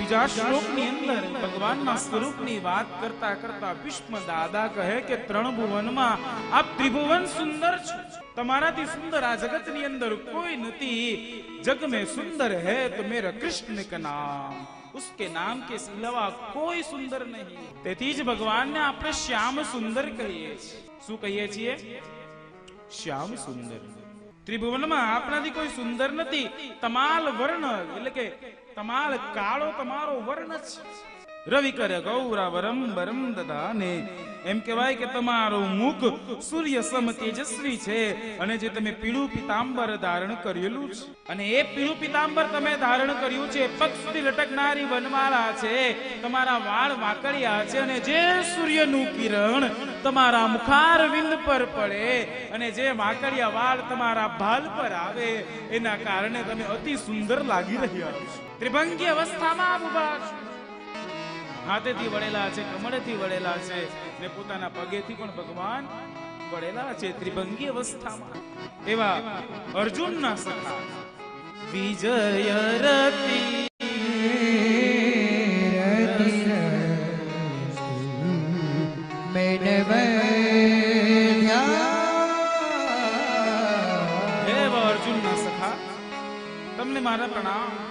બીજા શ્લોકની અંદર ભગવાનના સ્વરૂપની વાત કરતા કરતા ભીષ્મ દાદા કહે કે ત્રણ ભુવનમાં આપ ત્રિભુવન સુંદર છો. તમારાથી સુંદર આ જગતની અંદર કોઈ નથી. જગ મે સુંદર હે તો મેરા કૃષ્ણ કા નામ. ઉસકે નામ કે સિલવા કોઈ સુંદર નહીં. તેથી જ ભગવાનને આપણે શ્યામ સુંદર કહીએ છીએ. શું કહીએ છીએ? શ્યામ સુંદર. ત્રિભુવનમાં આપણાથી કોઈ સુંદર નથી. તમાલ વર્ણ, એટલે કે તમાલ કાળો તમારો વર્ણ છે. રવિ કરે ગૌરાવરમ બરમ દદાને. એમ કહેવાય કે તમારું મુખ સૂર્ય સમ તેજસ્વી છે અને જે તમે પીળું પિતાંબર ધારણ કરેલું છે. અને એ પીળું પિતાંબર તમે ધારણ કર્યું છે પગ સુધી લટકનારી વનમાળા છે. તમારા વાળ વાકડિયા છે અને જે સૂર્યનું કિરણ તમારા મુખારવિંદ પર પડે અને જે વાકડિયા વાળ તમારા ભાલ પર આવે, એના કારણે તમે અતિ સુંદર લાગી રહ્યા છો. ત્રિભંગી અવસ્થામાં ઊભા છો. હાથેથી વળેલા છે, કમળેથી વળેલા છે ને પોતાના પગેથી પણ ભગવાન વળેલા છે ત્રિભંગી અવસ્થામાં. એવા અર્જુનના સખા. વિજય રતી હે એવા અર્જુનના સખા તમને મારા પ્રણામ.